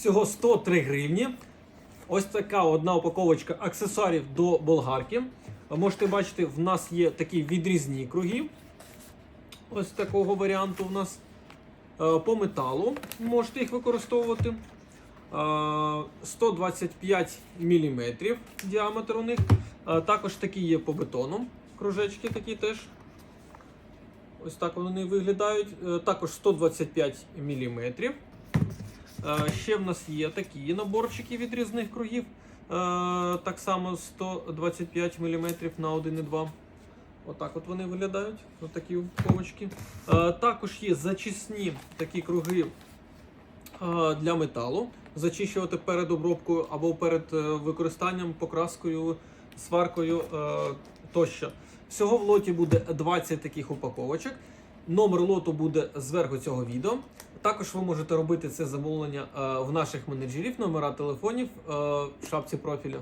всього 103 гривні. Ось така одна упаковочка аксесуарів до болгарки. Можете бачити, в нас є такі відрізні круги. Ось такого варіанту у нас. Е, По металу можете їх використовувати. Е, 125 мм діаметр у них. Е, Також такі є по бетону. Кружечки такі теж. Ось так вони виглядають. Е, Також 125 мм. Е, Ще в нас є такі наборчики від різних кругів. Е, Так само 125 мм на 1,2. Отак от вони виглядають. Отакі упаковочки. Е, Також є зачисні такі круги для металу. Зачищувати перед обробкою або перед використанням, покраскою, сваркою тощо. Всього в лоті буде 20 таких упаковочок. Номер лоту буде зверху цього відео. Також ви можете робити це замовлення е, в наших менеджерів, номера телефонів е, в шапці профіля.